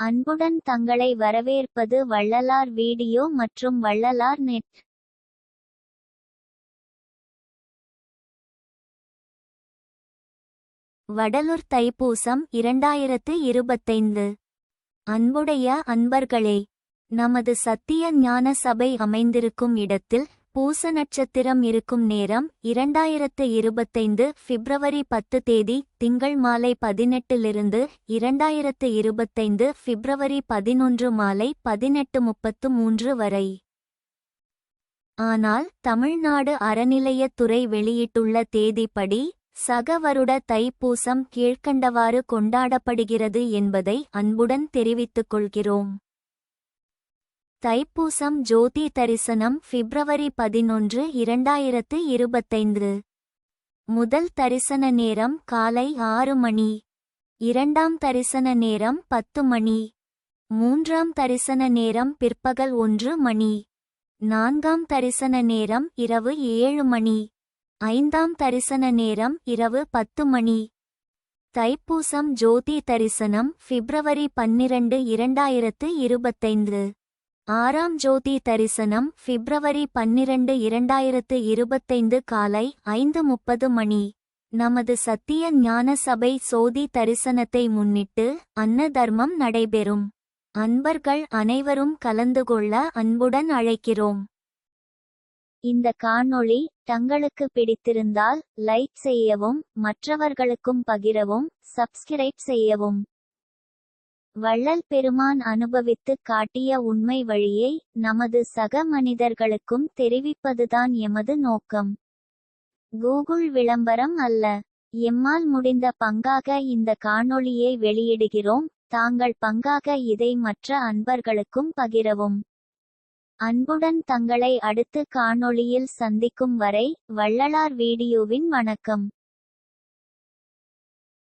அன்புடன் தங்களை வரவேற்பது வள்ளலார் வீடியோ மற்றும் வள்ளலார் நெட் வடலூர் தைப்பூசம் இரண்டாயிரத்து இருபத்தைந்து. அன்புடைய அன்பர்களே நமது சத்திய ஞான சபை அமைந்திருக்கும் இடத்தில் பூச நட்சத்திரம் இருக்கும் நேரம் இரண்டாயிரத்து இருபத்தைந்து பிப்ரவரி பத்து தேதி திங்கள் மாலை பதினெட்டிலிருந்து இரண்டாயிரத்து இருபத்தைந்து பிப்ரவரி பதினொன்று மாலை பதினெட்டு முப்பத்து மூன்று வரை. ஆனால் தமிழ்நாடு அறநிலையத்துறை வெளியிட்டுள்ள தேதிப்படி சக வருட தைப்பூசம் கீழ்க்கண்டவாறு கொண்டாடப்படுகிறது என்பதை அன்புடன் தெரிவித்துக் கொள்கிறோம். தைப்பூசம் ஜோதி தரிசனம் பிப்ரவரி பதினொன்று இரண்டாயிரத்து இருபத்தைந்து. முதல் தரிசன நேரம் காலை ஆறு மணி. இரண்டாம் தரிசன நேரம் பத்து மணி. மூன்றாம் தரிசன நேரம் பிற்பகல் ஒன்று மணி. நான்காம் தரிசன நேரம் இரவு ஏழு மணி. ஐந்தாம் தரிசன நேரம் இரவு பத்து மணி. தைப்பூசம் ஜோதி தரிசனம் பிப்ரவரி பன்னிரண்டு இரண்டாயிரத்து இருபத்தைந்து. ஆறாம் ஜோதி தரிசனம் பிப்ரவரி பன்னிரண்டு இரண்டாயிரத்து இருபத்தைந்து காலை ஐந்து முப்பது மணி. நமது சத்திய ஞான சபை சோதி தரிசனத்தை முன்னிட்டு அன்ன தர்மம் நடைபெறும். அன்பர்கள் அனைவரும் கலந்து கொள்ள அன்புடன் அழைக்கிறோம். இந்த காணொளி தங்களுக்கு பிடித்திருந்தால் லைக் செய்யவும் மற்றவர்களுக்கும் பகிரவும் சப்ஸ்கிரைப் செய்யவும். வள்ளல் பெருமான் அனுபவித்து காட்டிய உண்மை வழியை நமது சக மனிதர்களுக்கும் தெரிவிப்பதுதான் எமது நோக்கம். கூகுள் விளம்பரம் அல்ல. எம்மால் முடிந்த பங்காக இந்த காணொளியை வெளியிடுகிறோம். தாங்கள் பங்காக இதை மற்ற அன்பர்களுக்கும் பகிரவும். அன்புடன் தங்களை அடுத்து காணொளியில் சந்திக்கும் வரை வள்ளலார் வீடியோவின் வணக்கம்.